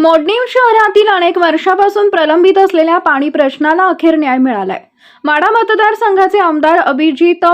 मोडणीम शहरातील अनेक वर्षापासून प्रलंबित असलेल्या पाणी प्रश्नाला अखेर न्याय मिळालाय. माडा मतदारसंघाचे आमदार अभिजित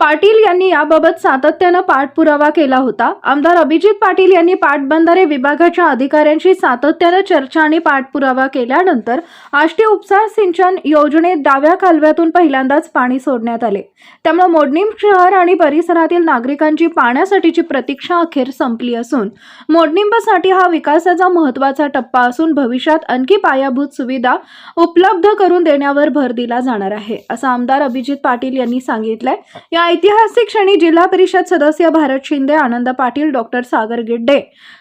पाटील यांनी याबाबत सातत्यानं पाठपुरावा केला होता. आमदार अभिजित पाटील यांनी पाटबंधारे विभागाच्या अधिकाऱ्यांशी सातत्यानं चर्चा आणि पाठपुरावा केल्यानंतर आष्टी उपसा सिंचन योजनेत डाव्या कालव्यातून पहिल्यांदाच पाणी सोडण्यात आले. त्यामुळे मोडणीम शहर आणि परिसरातील नागरिकांची पाण्यासाठीची प्रतीक्षा अखेर संपली असून मोडनिंबसाठी हा विकासाचा महत्त्वाचा टप्पा असून भविष्यात आणखी पायाभूत सुविधा उपलब्ध करून देण्यावर भर दिला जाणार आहे असं आमदार अभिजित पाटील यांनी सांगितलंय. या ऐतिहासिक क्षणी जिल्हा परिषद सदस्य भारत शिंदे आनंद पाटील डॉक्टर सागर गिड्डे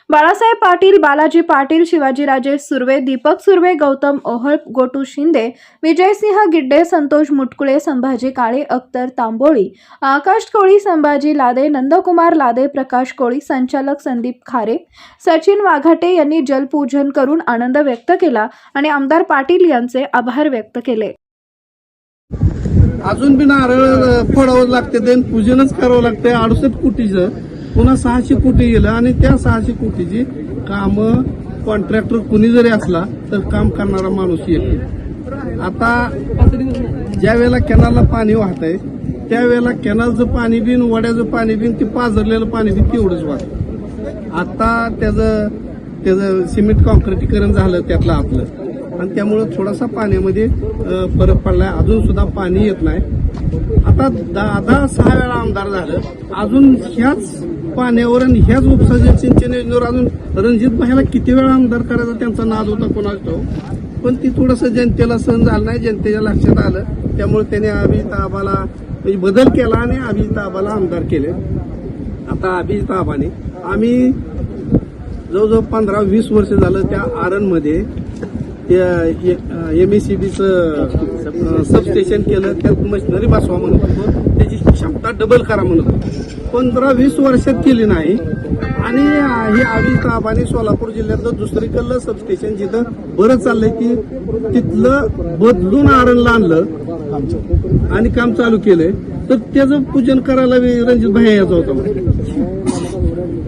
बाळासाहेब पाटील बालाजी पाटील शिवाजीराजे सुर्वे दीपक सुर्वे गौतम ओहळ गोटू शिंदे विजयसिंह गिड्डे संतोष मुटकुळे संभाजी काळे अख्तर तांबोळी आकाश कोळी संभाजी लादे नंदकुमार लादे प्रकाश कोळी संचालक संदीप खारे सचिन वाघाटे यांनी जलपूजन करून आनंद व्यक्त केला आणि आमदार पाटील यांचे आभार व्यक्त केले. अजून बी नारळ फोडावं लागते देन पूजनच करावं लागतंय. अडुसष्ट कोटीचं. पुन्हा सहाशे कोटी गेलं आणि त्या सहाशे कोटीची कामं कॉन्ट्रॅक्टर कुणी जरी असला तर काम करणारा माणूस येईल आता ज्या वेळेला कॅनलला पाणी वाहत आहे त्यावेळेला कॅनलचं पाणी बिन वड्याचं पाणी बिन ते पाझरलेलं पाणी बिन तेवढंच वाहत आता त्याचं त्याचं सिमेंट कॉन्क्रिटीकरण झालं त्यातलं आपलं. आणि त्यामुळं थोडासा पाण्यामध्ये फरक पडलाय. अजून सुद्धा पाणी येत नाही. आता दहा दहा सहा वेळा आमदार झालं. अजून ह्याच पाण्यावर आणि ह्याच उपसा सिंचन योजनेवर अजून रणजित भाईला किती वेळा आमदार करायचा त्यांचा नाद होता कोणाचा ठाऊक? पण ती थोडंसं जनतेला सहन झालं नाही जनतेच्या लक्षात आलं. त्यामुळे त्याने अभिजित म्हणजे बदल केला आणि अभिजिताबाला आमदार केले. आता अभिजित आम्ही जवळजवळ पंधरा वीस वर्ष झालं त्या आरणमध्ये एम एस सी बीचं सबस्टेशन केलं त्यात मशिनरी बसवा म्हणत होतो. त्याची क्षमता डबल करा म्हणत होतो. पंधरा वीस वर्षात केली नाही. आणि हे अभिजित आबाने सोलापूर जिल्ह्यातलं दुसरीकडलं सबस्टेशन जिथं बरं चाललंय की तिथलं बदलून आरणला आणलं आणि काम चालू केलंय. तर त्याचं पूजन करायला रणजित भाई यायचा होता.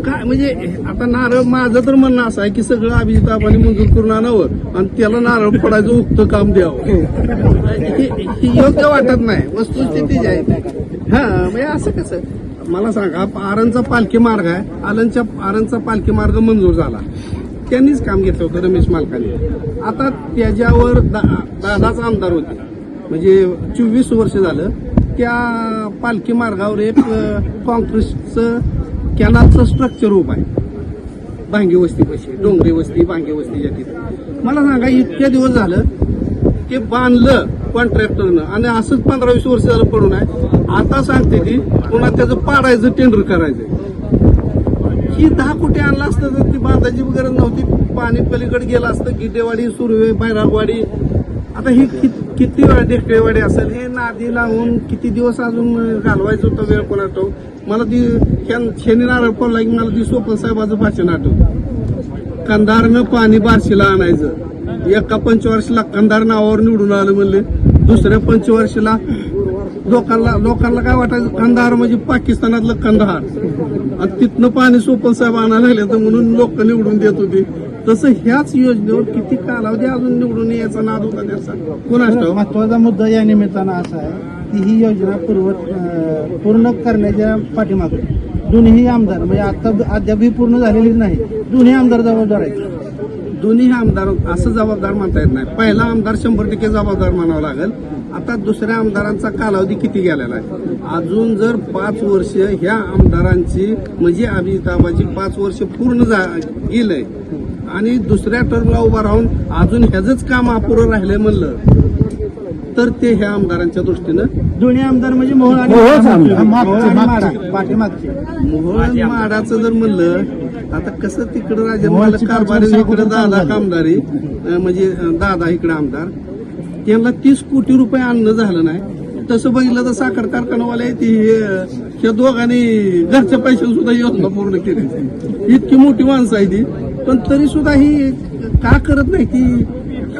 काय म्हणजे आता नारळ माझं तर म्हणणं असं आहे की सगळं अभिजित आबाने मंजूर करून आणावं आणि त्याला नारळ फोडायचं उक्त काम द्यावं. हे योग्य वाटत नाही. वस्तुस्थिती जी आहे हा म्हणजे असं कसं मला सांगा आरणचा पालखी मार्ग आहे. आलनच्या आरणचा पालखी मार्ग मंजूर झाला. त्यांनीच काम घेतलं होतं रमेश मालकाने. आता त्याच्यावर दादाच आमदार होते. म्हणजे चोवीस वर्ष झालं. त्या पालखी मार्गावर एक कॉन्क्रीटचं कॅनालचं स्ट्रक्चर उभं आहे. भांगी वस्ती पैसे डोंगरी वस्ती भांगी वस्तीच्या तिथे. मला सांगा इतक्या दिवस झालं ते बांधलं कॉन्ट्रॅक्टरनं आणि असंच पंधरा वीस वर्ष झालं पडून आहे. आता सांगते ती पुन्हा त्याचं पाडायचं टेंडर करायचं ही दहा कोटी आणलं असतं तर ती बांधायची गरज नव्हती. पाणी पलीकडे गेलं असतं गिटेवाडी सुरवे बैरागवाडी. आता ही किती किती वेळ डेकडेवाडी असेल? हे नादी लावून किती दिवस अजून घालवायचं होतं वेळ पण आठव मला ती शेनी नारळ पडला की मला ती स्वप्न साहेबाचं भाषण आठव. कंधारनं पाणी बारशीला आणायचं. एका पंचवर्षीला कंधार नावावर निवडून आलं म्हणले. दुसऱ्या पंचवर्षीला लोकांना लोकांना काय वाटायचं? कंधार म्हणजे पाकिस्तानातलं कंधार. आणि तिथनं पाणी सोपल साहेब आणायला लागले तर म्हणून लोक निवडून देत होती. तसं ह्याच योजनेवर किती कालावधी अजून निवडून यायचा नाद होता त्याचा? कोणाचा महत्त्वाचा मुद्दा या निमित्तानं असा आहे की ही योजना पूर्व पूर्ण करण्याच्या पाठीमागे दोन्ही आमदार म्हणजे आता अद्याप ही पूर्ण झालेलीच नाही दोन्ही आमदार जबाबदार आहेत. दोन्ही आमदार असं जबाबदार म्हणता येत नाही. पहिला आमदार शंभर टक्के जबाबदार म्हणावं लागेल. आता दुसऱ्या आमदारांचा कालावधी किती गेलेला आहे? अजून जर पाच वर्ष ह्या आमदारांची म्हणजे अभिजिताबाची पाच वर्ष पूर्ण जा गेलंय. आणि दुसऱ्या टर्मला उभा राहून अजून ह्याच काम अपुरं राहिलंय म्हणलं तर ते ह्या आमदारांच्या दृष्टीनं दोन्ही आमदार म्हणजे मोहोळ आणि माडाचं जर म्हणलं आता कसं तिकडं राजन मोहोळची कारभारी इकडे दादा. कामदारी म्हणजे दादा इकडे आमदार. त्यांना तीस कोटी रुपये आणणं झालं नाही. तसं बघितलं तर साखर कारखानावाले आहे ती अं, ह्या दोघांनी घरच्या पैशाने सुद्धा योजना पूर्ण केली. इतकी मोठी माणसं आहे ती. पण तरी सुद्धा ही का करत नाही ती?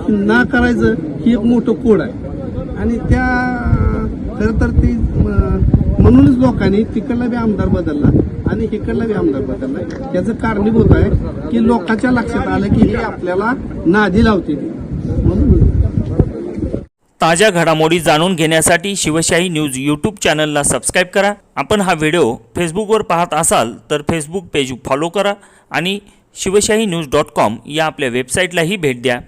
ना करायचं ही एक मोठं कोड आहे. आणि त्या खरं तर ती म्हणूनच लोकांनी तिकडला बी आमदार बदलला आणि इकडला बी आमदार बदलला. त्याचं कारणीभूत आहे की लोकांच्या लक्षात आलं की हे आपल्याला नादी लावते. म्हणून ताज्या घडामोडी जाणून घेण्यासाठी शिवशाही न्यूज यूट्यूब चॅनलला सबस्क्राईब करा. आपण हा व्हिडिओ फेसबुकवर पाहत असाल तर फेसबुक पेज फॉलो करा आणि शिवशाही न्यूज डॉट कॉम या आपल्या वेबसाईटलाही भेट द्या.